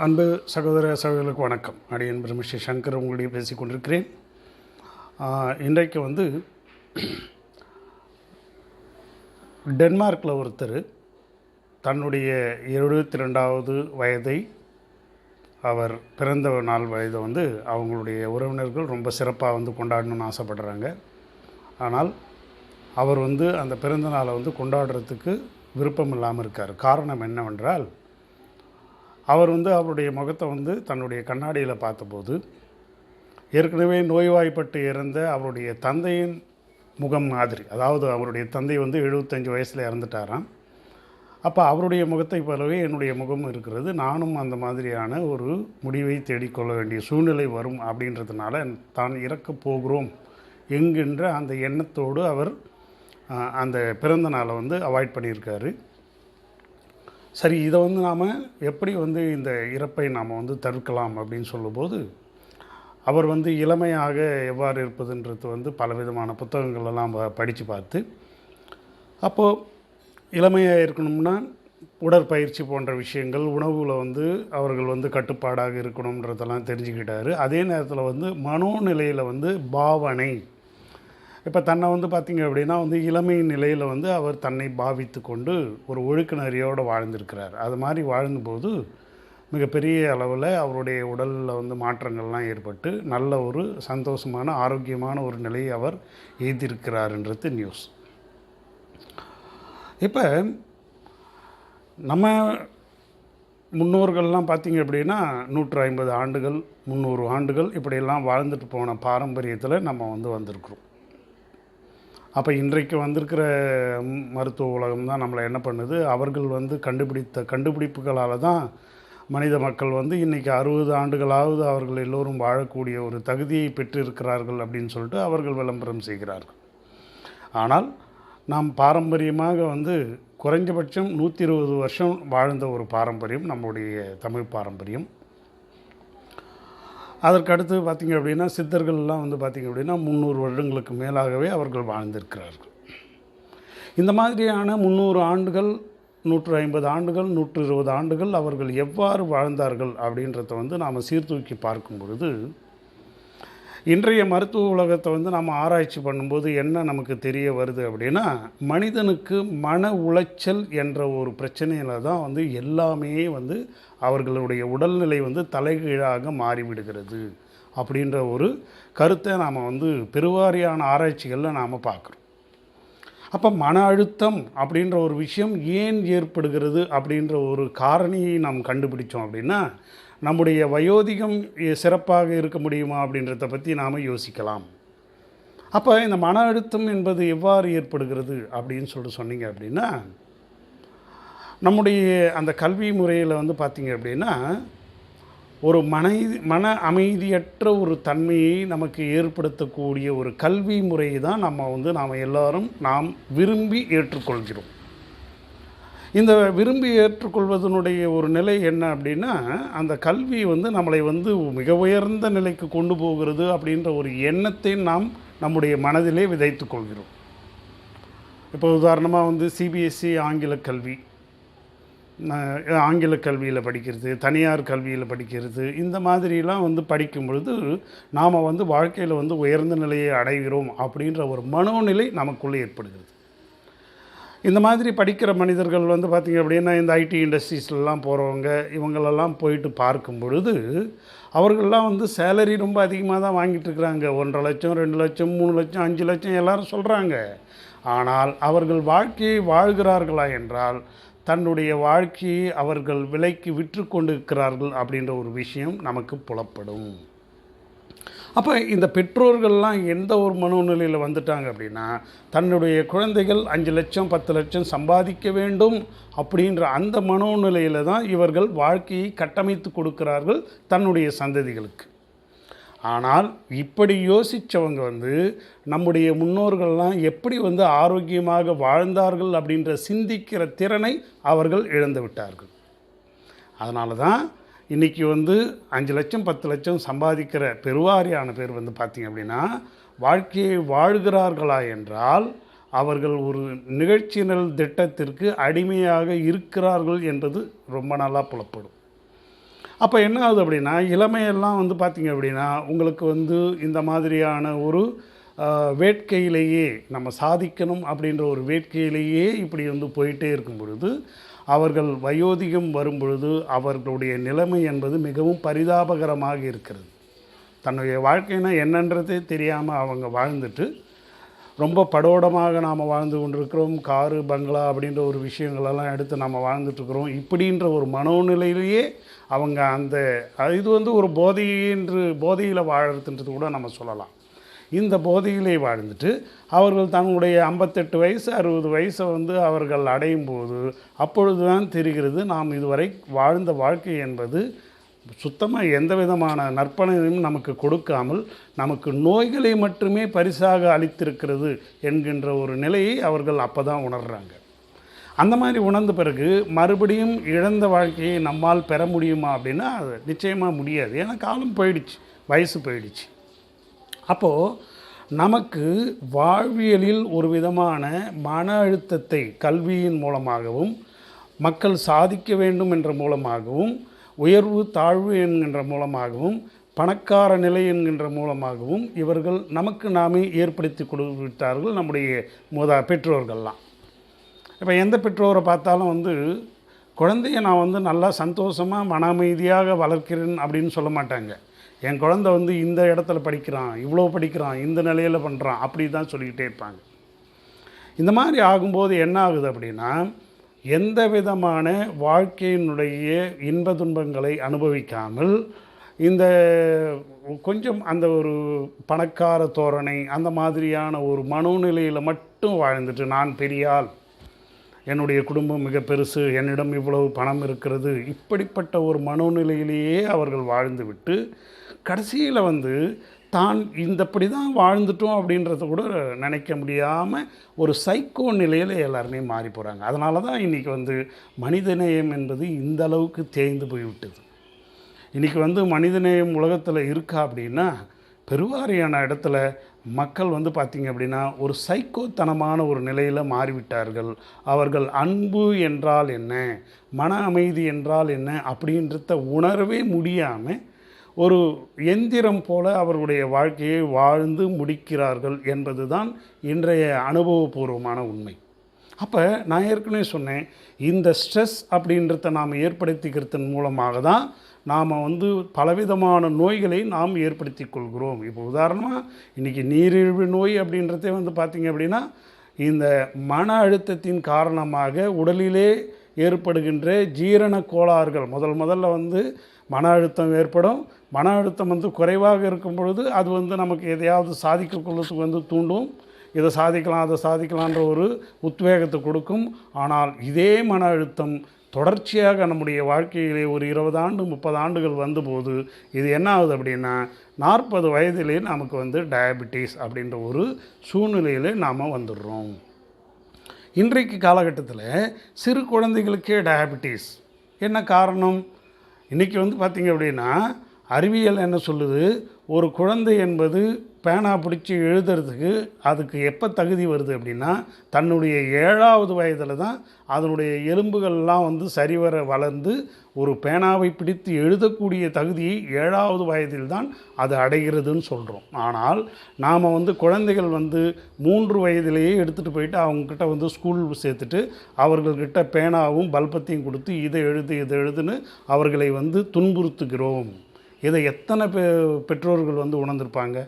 அன்பு சகோதர சகோதரர்களுக்கு வணக்கம். அடியன் பிரமிஸ்ரீ சங்கர் உங்களுடைய பேசிக் கொண்டிருக்கிறேன். இன்றைக்கு வந்து டென்மார்க்கில் ஒருத்தர் தன்னுடைய எழுபத்தி ரெண்டாவது வயதை அவர் பிறந்த நாள் வயதை வந்து அவங்களுடைய உறவினர்கள் ரொம்ப சிறப்பாக வந்து கொண்டாடணும்னு ஆசைப்படுறாங்க. ஆனால் அவர் வந்து அந்த பிறந்த நாளை வந்து கொண்டாடுறதுக்கு விருப்பம் இல்லாமல் இருக்கார். காரணம் என்னவென்றால் அவர் வந்து அவருடைய முகத்தை வந்து தன்னுடைய கண்ணாடியில் பார்த்தபோது ஏற்கனவே நோய்வாய்ப்பட்டு இறந்த அவருடைய தந்தையின் முகம் மாதிரி அதாவது அவருடைய தந்தை வந்து எழுபத்தஞ்சு வயசில் இறந்துட்டாராம். அப்போ அவருடைய முகத்தை போலவே என்னுடைய முகம் இருக்கிறது. நானும் அந்த மாதிரியான ஒரு முடிவை தேடிக்கொள்ள வேண்டிய சூழ்நிலை வரும் அப்படின்றதுனால தான் இறக்கப் போகிறோம் என்கின்ற அந்த எண்ணத்தோடு அவர் அந்த பிறந்த நாளை வந்து அவாய்ட் பண்ணியிருக்காரு. சரி இதை வந்து நாம் எப்படி வந்து இந்த இறப்பை நாம் வந்து தவிர்க்கலாம் அப்படின்னு சொல்லும்போது அவர் வந்து இளமையாக எவ்வாறு இருப்பதுன்றது வந்து பலவிதமான புத்தகங்களெல்லாம் படித்து பார்த்து அப்போது இளமையாக இருக்கணும்னா உடற்பயிற்சி போன்ற விஷயங்கள் உணவில் வந்து அவர்கள் வந்து கட்டுப்பாடாக இருக்கணுன்றதெல்லாம் தெரிஞ்சுக்கிட்டாரு. அதே நேரத்தில் வந்து மனோநிலையில் வந்து பாவனை இப்போ தன்னை வந்து பார்த்திங்க அப்படின்னா வந்து இளமை நிலையில் வந்து அவர் தன்னை பாவித்து கொண்டு ஒரு ஒழுக்க வாழ்ந்திருக்கிறார். அது மாதிரி வாழ்ந்தபோது மிகப்பெரிய அளவில் அவருடைய உடலில் வந்து மாற்றங்கள்லாம் ஏற்பட்டு நல்ல ஒரு சந்தோஷமான ஆரோக்கியமான ஒரு நிலையை அவர் எய்திருக்கிறாருன்றது நியூஸ் இப்போ நம்ம முன்னோர்கள்லாம் பார்த்தீங்க அப்படின்னா நூற்று ஐம்பது ஆண்டுகள் முந்நூறு ஆண்டுகள் இப்படியெல்லாம் வாழ்ந்துட்டு போன பாரம்பரியத்தில் நம்ம வந்து வந்திருக்கிறோம். அப்போ இன்றைக்கு வந்திருக்கிற மருத்துவ உலகம் தான் நம்மளை என்ன பண்ணுது? அவர்கள் வந்து கண்டுபிடித்த கண்டுபிடிப்புகளால் தான் மனித மக்கள் வந்து இன்றைக்கி அறுபது ஆண்டுகளாவது அவர்கள் எல்லோரும் வாழக்கூடிய ஒரு தகுதியை பெற்றிருக்கிறார்கள் அப்படின்னு சொல்லிட்டு அவர்கள் விளம்பரம் செய்கிறார்கள். ஆனால் நாம் பாரம்பரியமாக வந்து குறைஞ்சபட்சம் நூற்றி இருபது வருஷம் வாழ்ந்த ஒரு பாரம்பரியம் நம்முடைய தமிழ் பாரம்பரியம். அதற்கடுத்து பார்த்திங்க அப்படின்னா சித்தர்கள்லாம் வந்து பார்த்திங்க அப்படின்னா முந்நூறு வருடங்களுக்கு மேலாகவே அவர்கள் வாழ்ந்திருக்கிறார்கள். இந்த மாதிரியான முந்நூறு ஆண்டுகள் நூற்று ஐம்பது ஆண்டுகள் நூற்று இருபது ஆண்டுகள் அவர்கள் எவ்வாறு வாழ்ந்தார்கள் அப்படின்றத வந்து நாம் சீர்தூக்கி பார்க்கும் பொழுது இன்றைய மருத்துவ உலகத்தை வந்து நம்ம ஆராய்ச்சி பண்ணும்போது என்ன நமக்கு தெரிய வருது அப்படின்னா மனிதனுக்கு மன உளைச்சல் என்ற ஒரு பிரச்சனையில் தான் வந்து எல்லாமே வந்து அவர்களுடைய உடல்நிலை வந்து தலைகீழாக மாறிவிடுகிறது அப்படின்ற ஒரு கருத்தை நாம் வந்து பெருவாரியான ஆராய்ச்சிகளில் நாம் பார்க்குறோம். அப்போ மன அழுத்தம் அப்படின்ற ஒரு விஷயம் ஏன் ஏற்படுகிறது அப்படின்ற ஒரு காரணியை நாம் கண்டுபிடிச்சோம் அப்படின்னா நம்முடைய வயோதிகம் சிறப்பாக இருக்க முடியுமா அப்படின்றத பற்றி நாம் யோசிக்கலாம். அப்போ இந்த மன அழுத்தம் என்பது எவ்வாறு ஏற்படுகிறது அப்படின்னு சொல்லிட்டு சொன்னீங்க அப்படின்னா நம்முடைய அந்த கல்வி முறையில் வந்து பார்த்திங்க அப்படின்னா ஒரு மனை மன அமைதியற்ற ஒரு தன்மையை நமக்கு ஏற்படுத்தக்கூடிய ஒரு கல்வி முறையை தான் நம்ம வந்து நாம் எல்லாரும் நாம் விரும்பி ஏற்றுக்கொள்கிறோம். இந்த விரும்பி ஏற்றுக்கொள்வதனுடைய ஒரு நிலை என்ன அப்படின்னா அந்த கல்வி வந்து நம்மளை வந்து மிக உயர்ந்த நிலைக்கு கொண்டு போகிறது அப்படின்ற ஒரு எண்ணத்தை நாம் நம்முடைய மனதிலே விதைத்து கொள்கிறோம். இப்போ உதாரணமாக வந்து சிபிஎஸ்சி ஆங்கில கல்வி. ஆங்கில கல்வியில் படிக்கிறது தனியார் கல்வியில் படிக்கிறது இந்த மாதிரிலாம் வந்து படிக்கும் பொழுது நாம் வந்து வாழ்க்கையில் வந்து உயர்ந்த நிலையை அடைகிறோம் அப்படின்ற ஒரு மனோநிலை நமக்குள்ளே ஏற்படுகிறது. இந்த மாதிரி படிக்கிற மனிதர்கள் வந்து பார்த்திங்க அப்படின்னா இந்த ஐடி இண்டஸ்ட்ரீஸ்லாம் போகிறவங்க இவங்களெல்லாம் போயிட்டு பார்க்கும் பொழுது அவர்கள்லாம் வந்து சேலரி ரொம்ப அதிகமாக தான் வாங்கிட்டு இருக்கிறாங்க. ஒன்றரை லட்சம் ரெண்டு லட்சம் மூணு லட்சம் அஞ்சு லட்சம் எல்லோரும் சொல்கிறாங்க ஆனால் அவர்கள் வாழ்க்கையை வாழ்கிறார்களா என்றால் தன்னுடைய வாழ்க்கையை அவர்கள் விலைக்கு விற்று கொண்டிருக்கிறார்கள் அப்படின்ற ஒரு விஷயம் நமக்கு புலப்படும். அப்போ இந்த பெற்றோர்கள்லாம் எந்த ஒரு மனோநிலையில் வந்துட்டாங்க அப்படின்னா தன்னுடைய குழந்தைகள் அஞ்சு லட்சம் பத்து லட்சம் சம்பாதிக்க வேண்டும் அப்படின்ற அந்த மனோநிலையில் தான் இவர்கள் வாழ்க்கையை கட்டமைத்து கொடுக்கிறார்கள் தன்னுடைய சந்ததிகளுக்கு. ஆனால் இப்படி யோசித்தவங்க வந்து நம்முடைய முன்னோர்கள்லாம் எப்படி வந்து ஆரோக்கியமாக வாழ்ந்தார்கள் அப்படின்ற சிந்திக்கிற திறனை அவர்கள் இழந்து விட்டார்கள். அதனால தான் இன்றைக்கி வந்து அஞ்சு லட்சம் பத்து லட்சம் சம்பாதிக்கிற பெருவாரியான பேர் வந்து பார்த்திங்க அப்படின்னா வாழ்க்கையை வாழ்கிறார்களா என்றால் அவர்கள் ஒரு நிகழ்ச்சியினல் திட்டத்திற்கு அடிமையாக இருக்கிறார்கள் என்பது ரொம்ப நல்லா புலப்படும். அப்போ என்ன ஆகுது அப்படின்னா இளமையெல்லாம் வந்து பார்த்திங்க அப்படின்னா உங்களுக்கு வந்து இந்த மாதிரியான ஒரு வேட்கையிலேயே நம்ம சாதிக்கணும் அப்படின்ற ஒரு வேட்கையிலேயே இப்படி வந்து போயிட்டே இருக்கும் பொழுது அவர்கள் வயோதிகம் வரும்பொழுது அவர்களுடைய நிலைமை என்பது மிகவும் பரிதாபகரமாக இருக்கிறது. தன்னுடைய வாழ்க்கைனா என்னன்றதே தெரியாமல் அவங்க வாழ்ந்துட்டு ரொம்ப படோடமாக நாம் வாழ்ந்து கொண்டிருக்கிறோம். காரு பங்களா அப்படின்ற ஒரு விஷயங்களெல்லாம் எடுத்து நம்ம வாழ்ந்துட்டுருக்குறோம். இப்படின்ற ஒரு மனோநிலையிலேயே அவங்க அந்த இது வந்து ஒரு போதையின்று போதையில் வாழறதுன்றது கூட நம்ம சொல்லலாம். இந்த போதையிலே வாழ்ந்துட்டு அவர்கள் தங்களுடைய ஐம்பத்தெட்டு வயசு அறுபது வயசை வந்து அவர்கள் அடையும் போது அப்பொழுது தான் தெரிகிறது நாம் இதுவரை வாழ்ந்த வாழ்க்கை என்பது சுத்தமாக எந்த விதமான நற்பனையும் நமக்கு கொடுக்காமல் நமக்கு நோய்களை மட்டுமே பரிசாக அளித்திருக்கிறது என்கின்ற ஒரு நிலையை அவர்கள் அப்போ தான் உணர்கிறாங்க அந்த மாதிரி உணர்ந்த பிறகு மறுபடியும் இழந்த வாழ்க்கையை நம்மால் பெற முடியுமா அப்படின்னா அது நிச்சயமாக முடியாது. ஏன்னா காலம் போயிடுச்சு வயசு போயிடுச்சு. அப்போது நமக்கு வாழ்வியலில் ஒரு விதமான மன அழுத்தத்தை கல்வியின் மூலமாகவும் மக்கள் சாதிக்க வேண்டும் என்ற மூலமாகவும் உயர்வு தாழ்வு என்கின்ற மூலமாகவும் பணக்கார நிலை என்கின்ற மூலமாகவும் இவர்கள் நமக்கு நாமே ஏற்படுத்தி கொடுத்து விட்டார்கள் நம்முடைய மோதா பெற்றோர்கள்லாம். இப்போ எந்த பெற்றோரை பார்த்தாலும் வந்து குழந்தைய நான் வந்து நல்லா சந்தோஷமாக மன அமைதியாக வளர்க்கிறேன் அப்படின்னு சொல்ல மாட்டாங்க. என் குழந்தை வந்து இந்த இடத்துல படிக்கிறான் இவ்வளோ படிக்கிறான் இந்த நிலையில் பண்ணுறான் அப்படி தான் சொல்லிக்கிட்டே இருப்பாங்க. இந்த மாதிரி ஆகும்போது என்ன ஆகுது அப்படின்னா எந்த விதமான வாழ்க்கையினுடைய இன்ப துன்பங்களை அனுபவிக்காமல் இந்த கொஞ்சம் அந்த ஒரு பணக்கார தோரணை அந்த மாதிரியான ஒரு மனோநிலையில் மட்டும் வாழ்ந்துட்டு நான் பெரியால் என்னுடைய குடும்பம் மிக பெருசு என்னிடம் இவ்வளவு பணம் இருக்கிறது இப்படிப்பட்ட ஒரு மனோநிலையிலேயே அவர்கள் வாழ்ந்துவிட்டு கடைசியில் வந்து தான் இந்தப்படி தான் வாழ்ந்துட்டோம் அப்படின்றத கூட நினைக்க முடியாமல் ஒரு சைக்கோ நிலையில் எல்லாருமே மாறி போகிறாங்க அதனால தான் இன்றைக்கி வந்து மனிதநேயம் என்பது இந்த அளவுக்கு தேய்ந்து போய்விட்டது. இன்றைக்கி வந்து மனிதநேயம் உலகத்தில் இருக்கா அப்படின்னா பெருவாரியான இடத்துல மக்கள் வந்து பார்த்திங்க அப்படின்னா ஒரு சைக்கோத்தனமான ஒரு நிலையில் மாறிவிட்டார்கள். அவர்கள் அன்பு என்றால் என்ன மன அமைதி என்றால் என்ன அப்படின்றத உணரவே முடியாமல் ஒரு எந்திரம் போல அவர்களுடைய வாழ்க்கையை வாழ்ந்து முடிக்கிறார்கள் என்பது தான் இன்றைய அனுபவபூர்வமான உண்மை. அப்போ நான் ஏற்கனவே சொன்னேன் இந்த ஸ்ட்ரெஸ் அப்படின்றத நாம் ஏற்படுத்திக்கிறதன் மூலமாக தான் நாம் வந்து பலவிதமான நோய்களை நாம் ஏற்படுத்தி கொள்கிறோம். இப்போ உதாரணமாக இன்றைக்கி நீரிழிவு நோய் அப்படின்றதே வந்து பார்த்திங்க அப்படின்னா இந்த மன அழுத்தத்தின் காரணமாக உடலிலே ஏற்படுகின்ற ஜீரண கோளாறுகள் முதல் முதல்ல வந்து மன அழுத்தம் ஏற்படும் மன அழுத்தம் வந்து குறைவாக இருக்கும் பொழுது அது வந்து நமக்கு எதையாவது சாதிக்க கொள்வதுக்கு வந்து தூண்டும். இதை சாதிக்கலாம் அதை சாதிக்கலான்ற ஒரு உத்வேகத்தை கொடுக்கும். ஆனால் இதே மன அழுத்தம் தொடர்ச்சியாக நம்முடைய வாழ்க்கையிலே ஒரு இருபது ஆண்டு முப்பது ஆண்டுகள் வந்தபோது இது என்ன ஆகுது அப்படின்னா நாற்பது வயதிலே நமக்கு வந்து டயபிட்டிஸ் அப்படின்ற ஒரு சூழ்நிலையில் நாம் வந்துடுறோம். இன்றைக்கு காலகட்டத்தில் சிறு குழந்தைகளுக்கே டயபிட்டிஸ். என்ன காரணம்? இன்றைக்கி வந்து பார்த்திங்க அப்படின்னா அறிவியல் என்ன சொல்லுது? ஒரு குழந்தை என்பது பேனா பிடிச்சி எழுதுறதுக்கு அதுக்கு எப்போ தகுதி வருது அப்படின்னா தன்னுடைய ஏழாவது வயதில் தான் அதனுடைய எலும்புகள்லாம் வந்து சரிவர வளர்ந்து ஒரு பேனாவை பிடித்து எழுதக்கூடிய தகுதியை ஏழாவது வயதில் தான் அது அடைகிறதுன்னு சொல்கிறோம் ஆனால் நாம் வந்து குழந்தைகள் வந்து மூன்று வயதிலேயே எடுத்துகிட்டு போயிட்டு அவங்கக்கிட்ட வந்து ஸ்கூல் சேர்த்துட்டு அவர்கள்கிட்ட பேனாவும் பல்பத்தையும் கொடுத்து இதை எழுது இதை எழுதுன்னு அவர்களை வந்து துன்புறுத்துகிறோம். இதை எத்தனை பெ பெற்றோர்கள் வந்து உணர்ந்திருப்பாங்க?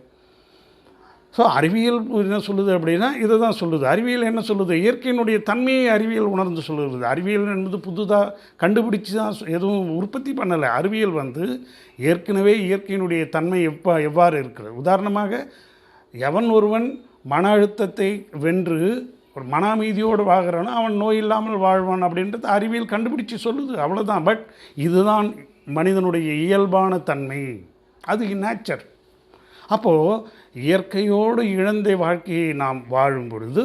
ஸோ அறிவியல் என்ன சொல்லுது அப்படின்னா இதை தான் சொல்லுது. அறிவியல் என்ன சொல்லுது? இயற்கையினுடைய தன்மையை அறிவியல் உணர்ந்து சொல்லுகிறது. அறிவியல் என்பது புதுதாக கண்டுபிடிச்சு தான் எதுவும் உற்பத்தி பண்ணலை. அறிவியல் வந்து ஏற்கனவே இயற்கையினுடைய தன்மை எப்பா எவ்வாறு இருக்கிறது உதாரணமாக எவன் ஒருவன் மன அழுத்தத்தை வென்று ஒரு மன அமைதியோடு வாழ்கிறானோ அவன் நோய் இல்லாமல் வாழ்வான் அப்படின்றது அறிவியல் கண்டுபிடிச்சி சொல்லுது. அவ்வளோதான் பட் இதுதான் மனிதனுடைய இயல்பான தன்மை. அது நேச்சர் அப்போது இயற்கையோடு இழந்த வாழ்க்கையை நாம் வாழும் பொழுது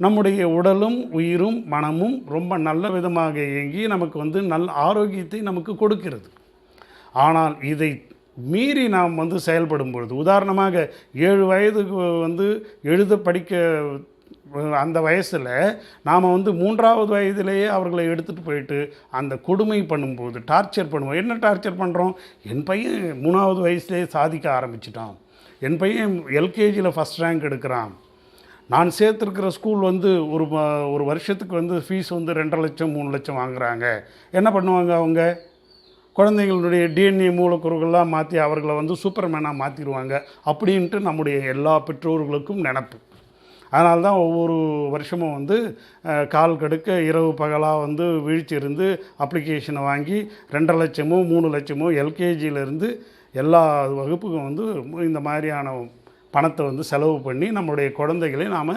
நம்முடைய உடலும் உயிரும் மனமும் ரொம்ப நல்ல விதமாக இயங்கி நமக்கு வந்து நல் ஆரோக்கியத்தை நமக்கு கொடுக்கிறது. ஆனால் இதை மீறி நாம் வந்து செயல்படும் பொழுது உதாரணமாக ஏழு வயதுக்கு வந்து எழுத படிக்க அந்த வயசில் நாம் வந்து மூன்றாவது வயதிலேயே அவர்களை எடுத்துகிட்டு போயிட்டு அந்த கொடுமை பண்ணும்போது டார்ச்சர் பண்ணுவோம் என்ன டார்ச்சர் பண்ணுறோம் என் பையன் மூணாவது வயசுலேயே சாதிக்க ஆரம்பிச்சிட்டான். என் பையன் எல்கேஜியில் ஃபஸ்ட் ரேங்க் எடுக்கிறான். நான் சேர்த்துருக்கிற ஸ்கூல் வந்து ஒரு ஒரு வருஷத்துக்கு வந்து ஃபீஸ் வந்து ரெண்டரை லட்சம் மூணு லட்சம் வாங்குறாங்க. என்ன பண்ணுவாங்க அவங்க? குழந்தைங்களுடைய டிஎன்ஏ மூலக்கூறுகள்லாம் மாற்றி அவர்களை வந்து சூப்பர்மேனாக மாற்றிடுவாங்க அப்படின்ட்டு நம்முடைய எல்லா பெற்றோர்களுக்கும் நினப்பு. அதனால தான் ஒவ்வொரு வருஷமும் வந்து கால் கடுக்க இரவு பகலாக வந்து வீழ்ச்சி இருந்து அப்ளிகேஷனை வாங்கி ரெண்டரை லட்சமோ மூணு லட்சமோ எல்கேஜியிலேருந்து எல்லா வகுப்புக்கும் வந்து இந்த மாதிரியான பணத்தை வந்து செலவு பண்ணி நம்மளுடைய குழந்தைகளை நாம்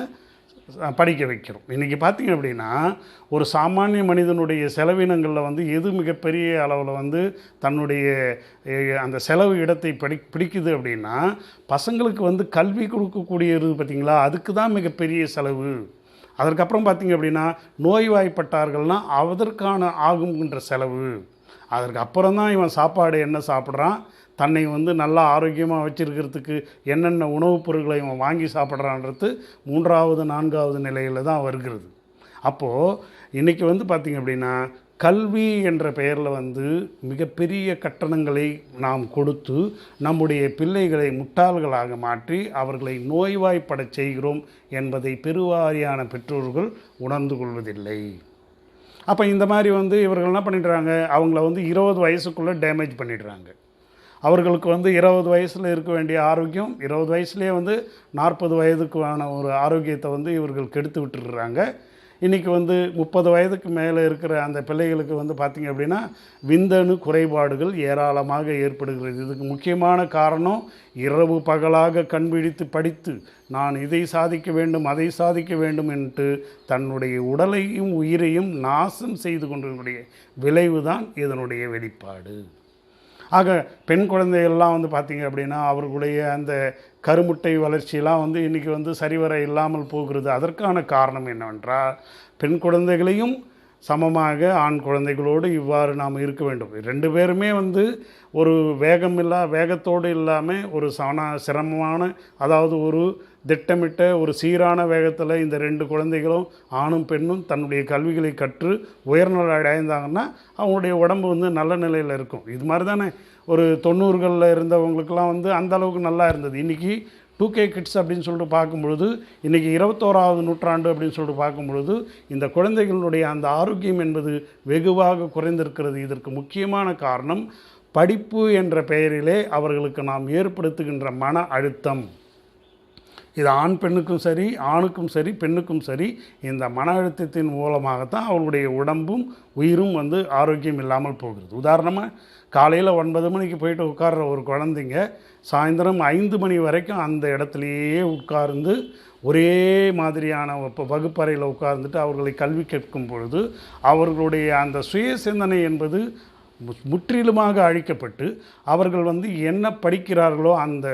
படிக்க வைக்கிறோம். இன்றைக்கி பார்த்தீங்க அப்படின்னா ஒரு சாமானிய மனிதனுடைய செலவினங்களில் வந்து எது மிகப்பெரிய அளவில் வந்து தன்னுடைய அந்த செலவு இடத்தை படி பிடிக்குது அப்படின்னா பசங்களுக்கு வந்து கல்வி கொடுக்கக்கூடியது பார்த்தீங்களா அதுக்கு தான் மிகப்பெரிய செலவு. அதற்கப்புறம் பார்த்தீங்க அப்படின்னா நோய்வாய்ப்பட்டார்கள்னால் அதற்கான ஆகுங்கிற செலவு. அதற்கு அப்புறம் தான் இவன் சாப்பாடு என்ன சாப்பிட்றான்? தன்னை வந்து நல்லா ஆரோக்கியமாக வச்சிருக்கிறதுக்கு என்னென்ன உணவுப் பொருட்களை இவன் வாங்கி சாப்பிட்றான்றது மூன்றாவது நான்காவது நிலையில் தான் வருகிறது. அப்போது இன்றைக்கி வந்து பார்த்திங்க அப்படின்னா கல்வி என்ற பெயரில் வந்து மிகப்பெரிய கட்டணங்களை நாம் கொடுத்து நம்முடைய பிள்ளைகளை முட்டாள்களாக மாற்றி அவர்களை நோய்வாய்ப்படச் செய்கிறோம் என்பதை பெருவாரியான பெற்றோர்கள் உணர்ந்து கொள்வதில்லை. அப்போ இந்த மாதிரி வந்து இவர்கள் என்ன பண்ணிடுறாங்க? அவங்கள வந்து இருபது வயசுக்குள்ளே டேமேஜ் பண்ணிடுறாங்க. அவர்களுக்கு வந்து இருபது வயசில் இருக்க வேண்டிய ஆரோக்கியம் இருபது வயசுலேயே வந்து நாற்பது வயதுக்கான ஒரு ஆரோக்கியத்தை வந்து இவர்கள் கெடுத்து விட்டுடுறாங்க. இன்றைக்கி வந்து முப்பது வயதுக்கு மேலே இருக்கிற அந்த பிள்ளைகளுக்கு வந்து பார்த்திங்க அப்படின்னா விந்தணு குறைபாடுகள் ஏராளமாக ஏற்படுகிறது. இதுக்கு முக்கியமான காரணம் இரவு பகலாக கண்பிடித்து படித்து நான் இதை சாதிக்க வேண்டும் அதை சாதிக்க வேண்டும் என்று தன்னுடைய உடலையும் உயிரையும் நாசம் செய்து கொண்டிருக்கக்கூடிய விளைவு தான் இதனுடைய வெளிப்பாடு. ஆக பெண் குழந்தைகள்லாம் வந்து பார்த்திங்க அப்படின்னா அவர்களுடைய அந்த கருமுட்டை வளர்ச்சியெல்லாம் வந்து இன்றைக்கி வந்து சரிவர இல்லாமல் போகிறது. அதற்கான காரணம் என்னவென்றால் பெண் குழந்தைகளையும் சமமாக ஆண் குழந்தைகளோடு இவ்வாறு நாம் இருக்க வேண்டும். ரெண்டு பேருமே வந்து ஒரு வேகம் இல்லா வேகத்தோடு இல்லாமல் ஒரு சனா சிரமமான அதாவது ஒரு திட்டமிட்ட ஒரு சீரான வேகத்தில் இந்த ரெண்டு குழந்தைகளும் ஆணும் பெண்ணும் தன்னுடைய கல்விகளை கற்று உயர்நிலை அடைந்தாங்கன்னா அவங்களுடைய உடம்பு வந்து நல்ல நிலையில் இருக்கும். இது மாதிரி தானே ஒரு தொண்ணூறுகளில் இருந்தவங்களுக்கெல்லாம் வந்து அந்த அளவுக்கு நல்லா இருந்தது. இன்றைக்கி டூ கே கிட்ஸ் அப்படின்னு சொல்லிட்டு பார்க்கும்பொழுது இன்றைக்கி இருபத்தோராவது நூற்றாண்டு அப்படின்னு சொல்லிட்டு பார்க்கும்பொழுது இந்த குழந்தைகளுடைய அந்த ஆரோக்கியம் என்பது வெகுவாக குறைந்திருக்கிறது. இதற்கு முக்கியமான காரணம் படிப்பு என்ற பெயரிலே அவர்களுக்கு நாம் ஏற்படுத்துகின்ற மன அழுத்தம். இது ஆண் பெண்ணுக்கும் சரி ஆணுக்கும் சரி பெண்ணுக்கும் சரி இந்த மன அழுத்தத்தின் மூலமாகத்தான் அவர்களுடைய உடம்பும் உயிரும் வந்து ஆரோக்கியம் இல்லாமல் போகிறது. உதாரணமாக காலையில் ஒன்பது மணிக்கு போயிட்டு உட்கார்ற ஒரு குழந்தைங்க சாயந்தரம் ஐந்து மணி வரைக்கும் அந்த இடத்துலையே உட்கார்ந்து ஒரே மாதிரியான இப்போ வகுப்பறையில் உட்கார்ந்துட்டு அவர்களை கல்வி கேட்கும் பொழுது அவர்களுடைய அந்த சுய சிந்தனை என்பது முற்றிலுமாக அழிக்கப்பட்டு அவர்கள் வந்து என்ன படிக்கிறார்களோ அந்த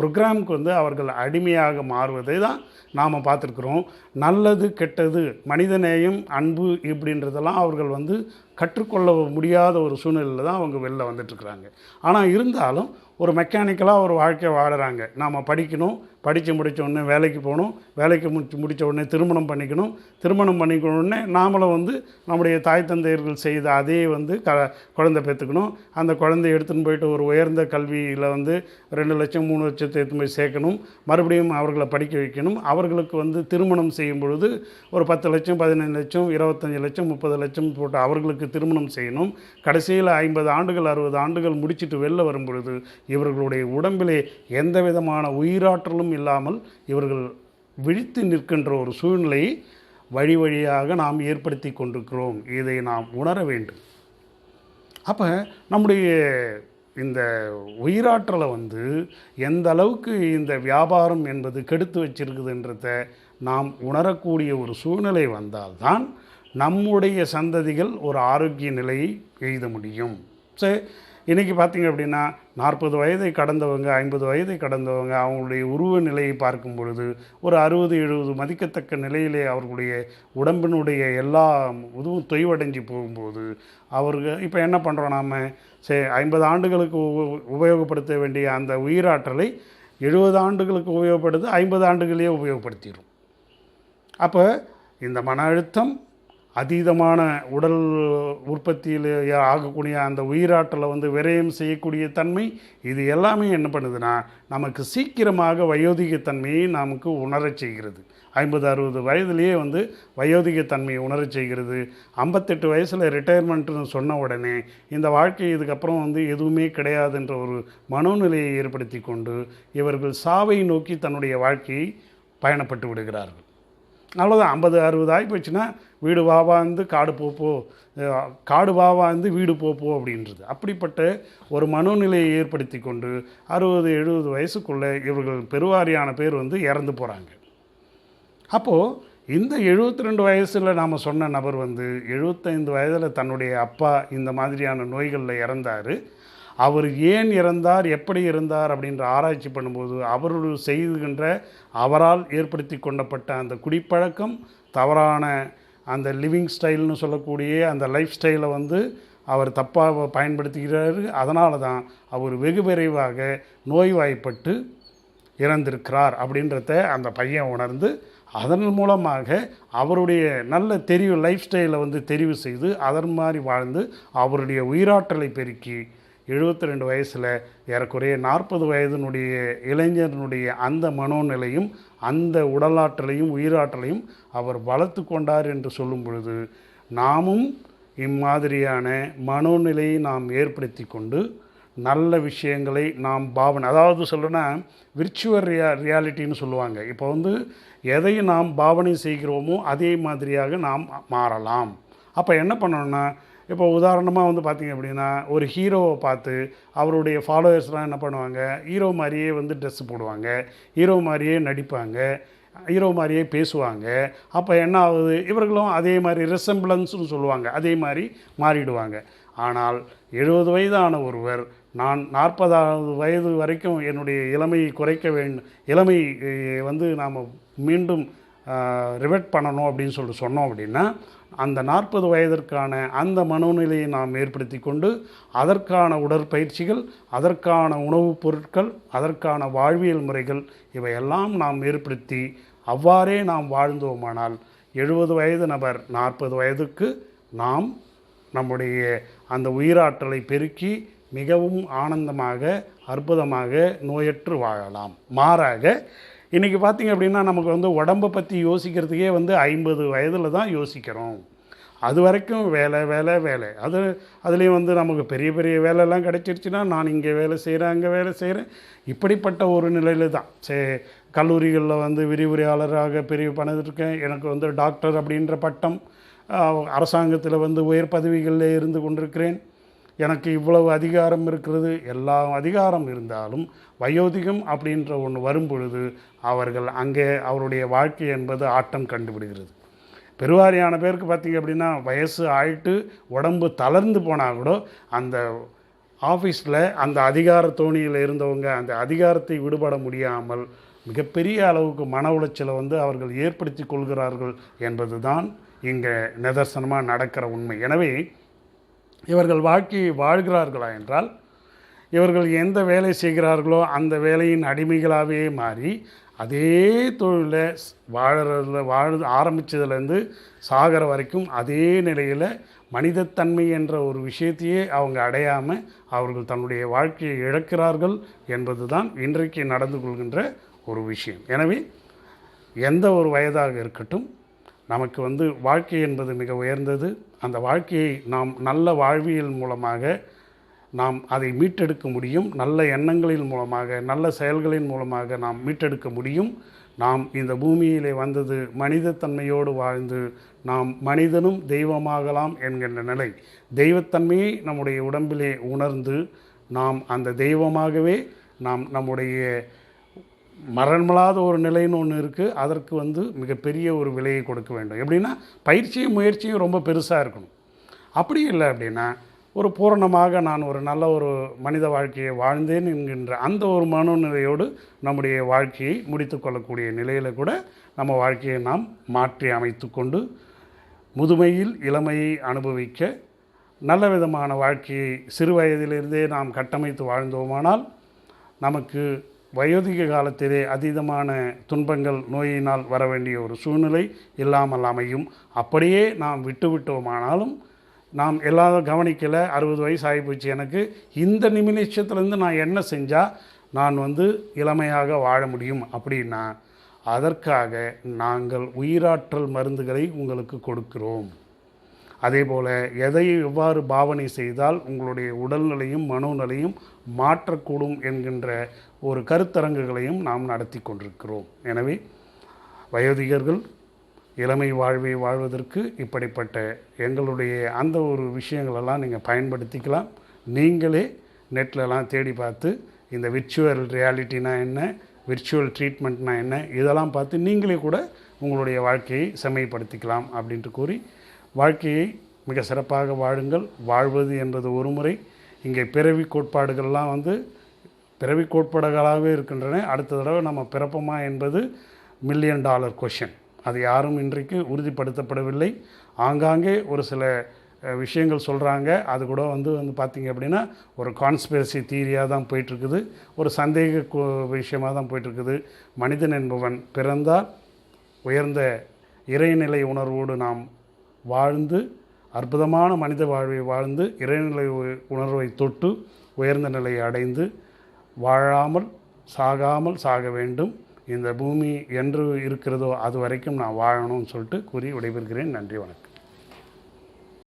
ப்ரோக்ராமுக்கு வந்து அவர்கள் அடிமையாக மாறுவதை தான் நாம் பார்த்துருக்குறோம். நல்லது கெட்டது மனிதநேயம் அன்பு இப்படின்றதெல்லாம் அவர்கள் வந்து கற்றுக்கொள்ள முடியாத ஒரு சூழ்நிலையில் தான் அவங்க வெளில வந்துட்டுருக்குறாங்க. ஆனால் இருந்தாலும் ஒரு மெக்கானிக்கலாக ஒரு வாழ்க்கை வாழுறாங்க. நாம் படிக்கணும் படித்து முடித்த உடனே வேலைக்கு போகணும் வேலைக்கு முடிச்சு முடித்த உடனே திருமணம் பண்ணிக்கணும் திருமணம் பண்ணிக்கணுன்னே நாமளும் வந்து நம்முடைய தாய் தந்தையர்கள் செய்த அதே வந்து க குழந்தை பெற்றுக்கணும் அந்த குழந்தைய எடுத்துன்னு போயிட்டு ஒரு உயர்ந்த கல்வியில் வந்து ரெண்டு லட்சம் மூணு லட்சத்தை எடுத்து போய் சேர்க்கணும். மறுபடியும் அவர்களை படிக்க வைக்கணும். அவர்களுக்கு வந்து திருமணம் செய்யும் பொழுது ஒரு பத்து லட்சம் பதினஞ்சு லட்சம் இருபத்தஞ்சி லட்சம் முப்பது லட்சம் போட்டு அவர்களுக்கு திருமணம் செய்யணும். கடைசியில் ஐம்பது ஆண்டுகள் அறுபது ஆண்டுகள் முடிச்சிட்டு வெளில வரும் பொழுது இவர்களுடைய உடம்பிலே எந்த விதமான உயிராற்றலும் இல்லாமல் இவர்கள் விழித்து நிற்கின்ற ஒரு சூழ்நிலையை வழி வழியாக நாம் ஏற்படுத்தி கொண்டிருக்கிறோம். இதை நாம் உணர வேண்டும். அப்போ நம்முடைய இந்த உயிராற்றலை வந்து எந்த அளவுக்கு இந்த வியாபாரம் என்பது கெடுத்து வச்சிருக்குதுன்றத நாம் உணரக்கூடிய ஒரு சூழ்நிலை வந்தால்தான் நம்முடைய சந்ததிகள் ஒரு ஆரோக்கிய நிலையை எய்த முடியும். சரி இன்றைக்கி பார்த்தீங்க அப்படின்னா நாற்பது வயதை கடந்தவங்க ஐம்பது வயதை கடந்தவங்க அவங்களுடைய உருவ நிலையை பார்க்கும் பொழுது ஒரு அறுபது எழுபது மதிக்கத்தக்க நிலையிலே அவர்களுடைய உடம்பினுடைய எல்லா இதுவும் தொய்வடைஞ்சு போகும்போது அவர்கள் இப்போ என்ன பண்ணுறோம் நாம்? சரி ஐம்பது ஆண்டுகளுக்கு உப- உபயோகப்படுத்த வேண்டிய அந்த உயிராற்றலை எழுபது ஆண்டுகளுக்கு உபயோகப்படுது ஐம்பது ஆண்டுகளே உபயோகப்படுத்திடும் அப்போ இந்த மன அழுத்தம் அதீதமான உடல் உற்பத்தியில் ஆகக்கூடிய அந்த உயிராற்றலை வந்து விரயம் செய்யக்கூடிய தன்மை இது எல்லாமே என்ன பண்ணுதுன்னா நமக்கு சீக்கிரமாக வயோதிகத்தன்மையை நமக்கு உணரச் செய்கிறது. ஐம்பது அறுபது வயதுலேயே வந்து வயோதிகத்தன்மையை உணரச் செய்கிறது. ஐம்பத்தெட்டு வயசில் ரிட்டையர்மெண்ட்டுன்னு சொன்ன உடனே இந்த வாழ்க்கை இதுக்கப்புறம் வந்து எதுவுமே கிடையாதுன்ற ஒரு மனோநிலையை ஏற்படுத்தி கொண்டு இவர்கள் சாவை நோக்கி தன்னுடைய வாழ்க்கையை பயணப்பட்டு விடுகிறார்கள். அவ்வளோதான் ஐம்பது அறுபது ஆகி போச்சுன்னா வீடு வாவாந்து காடு போப்போ அஹ் காடு வாவாந்து வீடு போப்போ அப்படின்றது. அப்படிப்பட்ட ஒரு மனோநிலையை ஏற்படுத்தி கொண்டு அறுபது எழுபது வயசுக்குள்ளே இவர்கள் பெருவாரியான பேர் வந்து இறந்து போகிறாங்க அப்போது இந்த 72 ரெண்டு வயசில் நாம் சொன்ன நபர் வந்து எழுபத்தைந்து வயதில் தன்னுடைய அப்பா இந்த மாதிரியான நோய்களில் இறந்தார். அவர் ஏன் இறந்தார் எப்படி இருந்தார் அப்படின்ற ஆராய்ச்சி பண்ணும்போது அவர்கள் செய்துகின்ற அவரால் ஏற்படுத்தி கொண்டப்பட்ட அந்த குடிப்பழக்கம் தவறான அந்த லிவிங் ஸ்டைல்னு சொல்லக்கூடிய அந்த லைஃப் ஸ்டைலை வந்து அவர் தப்பாக பயன்படுத்துகிறார். அதனால தான் அவர் வெகு விரைவாக நோய்வாய்ப்பட்டு இறந்திருக்கிறார் அப்படின்றத அந்த பையன் உணர்ந்து அதன் மூலமாக அவருடைய நல்ல தெரிவு லைஃப் ஸ்டைலை வந்து தெரிவு செய்து அதன் மாதிரி வாழ்ந்து அவருடைய உயிராற்றலை பெருக்கி எழுபத்தி ரெண்டு வயசில் ஏறக்குறைய நாற்பது வயதினுடைய இளைஞனுடைய அந்த மனோநிலையும் அந்த உடலாற்றலையும் உயிராற்றலையும் அவர் வளர்த்து கொண்டார் என்று சொல்லும் பொழுது நாமும் இம்மாதிரியான மனோநிலையை நாம் ஏற்படுத்தி கொண்டு நல்ல விஷயங்களை நாம் பாவனை அதாவது சொல்லணும்னா விர்ச்சுவல் ரியா ரியாலிட்டின்னு சொல்லுவாங்க. இப்போ வந்து எதை நாம் பாவனை செய்கிறோமோ அதே மாதிரியாக நாம் மாறலாம். அப்போ என்ன பண்ணணும்னா இப்போ உதாரணமாக வந்து பார்த்திங்க அப்படின்னா ஒரு ஹீரோவை பார்த்து அவருடைய ஃபாலோவர்ஸ்லாம் என்ன பண்ணுவாங்க? ஹீரோ மாதிரியே வந்து ட்ரெஸ் போடுவாங்க. ஹீரோ மாதிரியே நடிப்பாங்க. ஹீரோ மாதிரியே பேசுவாங்க. அப்போ என்ன ஆகுது? இவர்களும் அதே மாதிரி ரெசம்பிளன்ஸ்னு சொல்லுவாங்க. அதே மாதிரி மாறிடுவாங்க. ஆனால் எழுபது வயதான ஒருவர் நான் நாற்பதாவது வயது வரைக்கும் என்னுடைய இளமையை குறைக்க வேண்டும் இளமை வந்து நாம் மீண்டும் ரிவெட் பண்ணணும் அப்படின்னு சொல்லிட்டு சொன்னோம் அப்படின்னா அந்த நாற்பது வயதிற்கான அந்த மனோநிலையை நாம் ஏற்படுத்தி கொண்டு அதற்கான உடற்பயிற்சிகள் அதற்கான உணவுப் பொருட்கள் அதற்கான வாழ்வியல் முறைகள் இவையெல்லாம் நாம் ஏற்படுத்தி அவ்வாறே நாம் வாழ்ந்தோமானால் எழுபது வயது நபர் நாற்பது வயதுக்கு நாம் நம்முடைய அந்த உயிராற்றலை பெருக்கி மிகவும் ஆனந்தமாக அற்புதமாக நோயற்று வாழலாம். மாறாக இன்றைக்கி பார்த்திங்க அப்படின்னா நமக்கு வந்து உடம்பை பற்றி யோசிக்கிறதுக்கே வந்து ஐம்பது வயதில் தான் யோசிக்கிறோம். அது வரைக்கும் வேலை வேலை வேலை. அது அதுலேயும் வந்து நமக்கு பெரிய பெரிய வேலைலாம் கிடச்சிருச்சுன்னா நான் இங்கே வேலை செய்கிறேன் அங்கே வேலை செய்கிறேன் இப்படிப்பட்ட ஒரு நிலையில் தான். சே கல்லூரிகளில் வந்து விரிவுரையாளராக பெரிய பண்ணிருக்கேன் எனக்கு வந்து டாக்டர் அப்படின்ற பட்டம் அரசாங்கத்தில் வந்து உயர் பதவிகளில் இருந்து கொண்டிருக்கிறேன். எனக்கு இவ்வளவு அதிகாரம் இருக்கிறது எல்லா அதிகாரம் இருந்தாலும் வயோதிகம் அப்படின்ற ஒன்று வரும்பொழுது அவர்கள் அங்கே அவருடைய வாழ்க்கை என்பது ஆட்டம் கண்டுபிடிக்கிறது. பெருவாரியான பேருக்கு பார்த்திங்க அப்படின்னா வயசு ஆயிட்டு உடம்பு தளர்ந்து போனால் கூட அந்த ஆஃபீஸில் அந்த அதிகார தோணியில் இருந்தவங்க அந்த அதிகாரத்தை விடுபட முடியாமல் மிகப்பெரிய அளவுக்கு மன உளைச்சலை வந்து அவர்கள் ஏற்படுத்தி கொள்கிறார்கள் என்பது தான் இங்கே நிதர்சனமாக நடக்கிற உண்மை. எனவே இவர்கள் வாழ்க்கையை வாழ்கிறார்களா என்றால் இவர்கள் எந்த வேலை செய்கிறார்களோ அந்த வேலையின் அடிமைகளாகவே மாறி அதே தொழிலை வாழறதுல வாழ ஆரம்பித்ததுலேருந்து சாகிற வரைக்கும் அதே நிலையில் மனிதத்தன்மை என்ற ஒரு விஷயத்தையே அவங்க அடையாமல் அவர்கள் தன்னுடைய வாழ்க்கையை இழக்கிறார்கள் என்பது தான் இன்றைக்கு நடந்து கொள்கின்ற ஒரு விஷயம். எனவே எந்த ஒரு வயதாக இருக்கட்டும் நமக்கு வந்து வாழ்க்கை என்பது மிக உயர்ந்தது. அந்த வாழ்க்கையை நாம் நல்ல வாழ்வியல் மூலமாக நாம் அதை மீட்டெடுக்க முடியும். நல்ல எண்ணங்களின் மூலமாக நல்ல செயல்களின் மூலமாக நாம் மீட்டெடுக்க முடியும். நாம் இந்த பூமியிலே வந்தது மனிதத்தன்மையோடு வாழ்ந்து நாம் மனிதனும் தெய்வமாகலாம் என்கின்ற நிலை. தெய்வத்தன்மையை நம்முடைய உடம்பிலே உணர்ந்து நாம் அந்த தெய்வமாகவே நாம் நம்முடைய மரணமில்லாத ஒரு நிலைன்னு ஒன்று இருக்குது அதற்கு வந்து மிகப்பெரிய ஒரு விலையை கொடுக்க வேண்டும். எப்படின்னா பயிற்சியும் முயற்சியும் ரொம்ப பெருசாக இருக்கணும். அப்படி இல்லை அப்படின்னா ஒரு பூரணமாக நான் ஒரு நல்ல ஒரு மனித வாழ்க்கையை வாழ்ந்தேன் என்கின்ற அந்த ஒரு மனோநிலையோடு நம்முடைய வாழ்க்கையை முடித்து கொள்ளக்கூடிய நிலையில் கூட நம்ம வாழ்க்கையை நாம் மாற்றி அமைத்து கொண்டு முதுமையில் இளமையை அனுபவிக்க நல்ல விதமான வாழ்க்கையை சிறு வயதிலிருந்தே நாம் கட்டமைத்து வாழ்ந்தோமானால் நமக்கு வயோதிக காலத்திலே அதீதமான துன்பங்கள் நோயினால் வர வேண்டிய ஒரு சூழ்நிலை இல்லாமல் அமையும். அப்படியே நாம் விட்டு விட்டோமானாலும் நாம் எல்லாரும் கவனிக்கலை அறுபது வயசு ஆகிப்போச்சு எனக்கு. இந்த நிமிஷத்துலேருந்து நான் என்ன செஞ்சால் நான் வந்து இளமையாக வாழ முடியும் அப்படின்னா அதற்காக நாங்கள் உயிராற்றல் மருந்துகளை உங்களுக்கு கொடுக்கிறோம். அதே போல் எதை எவ்வாறு பாவனை செய்தால் உங்களுடைய உடல்நிலையும் மனோநிலையும் மாற்றக்கூடும் என்கின்ற ஒரு கருத்தரங்குகளையும் நாம் நடத்தி கொண்டிருக்கிறோம். எனவே வயோதிகர்கள் இளமை வாழ்வை வாழ்வதற்கு இப்படிப்பட்ட எங்களுடைய அந்த ஒரு விஷயங்களெல்லாம் நீங்கள் பயன்படுத்திக்கலாம். நீங்களே நெட்லலாம் தேடி பார்த்து இந்த விர்ச்சுவல் ரியாலிட்டினா என்ன விர்ச்சுவல் ட்ரீட்மெண்ட்னா என்ன இதெல்லாம் பார்த்து நீங்களே கூட உங்களுடைய வாழ்க்கையை செம்மைப்படுத்திக்கலாம் அப்படின்ட்டு கூறி வாழ்க்கையை மிக சிறப்பாக வாழுங்கள். வாழ்வது என்பது ஒரு முறை. இங்கே பிறவி கோட்பாடுகள்லாம் வந்து பிறவி கோட்பாடுகளாகவே இருக்கின்றன. அடுத்த தடவை நம்ம பிறப்போமா என்பது மில்லியன் டாலர் கொஷின் அது யாரும் இன்றைக்கு உறுதிப்படுத்தப்படவில்லை. ஆங்காங்கே ஒரு சில விஷயங்கள் சொல்கிறாங்க அது கூட வந்து வந்து பார்த்திங்க அப்படின்னா ஒரு கான்ஸ்பிரசி தீரியாக தான் போயிட்டுருக்குது. ஒரு சந்தேக விஷயமாக தான் போயிட்டுருக்குது. மனிதன் என்பவன் பிறந்தால் உயர்ந்த இறைநிலை உணர்வோடு நாம் வாழ்ந்து அற்புதமான மனித வாழ்வை வாழ்ந்து இறைநிலை உணர்வை தொட்டு உயர்ந்த நிலையை அடைந்து வாழாமல் சாகாமல் சாக வேண்டும். இந்த பூமி என்று இருக்கிறதோ அது வரைக்கும் நான் வாழணும்னு சொல்லிட்டு கூறி விடைபெறுகிறேன். நன்றி வணக்கம்.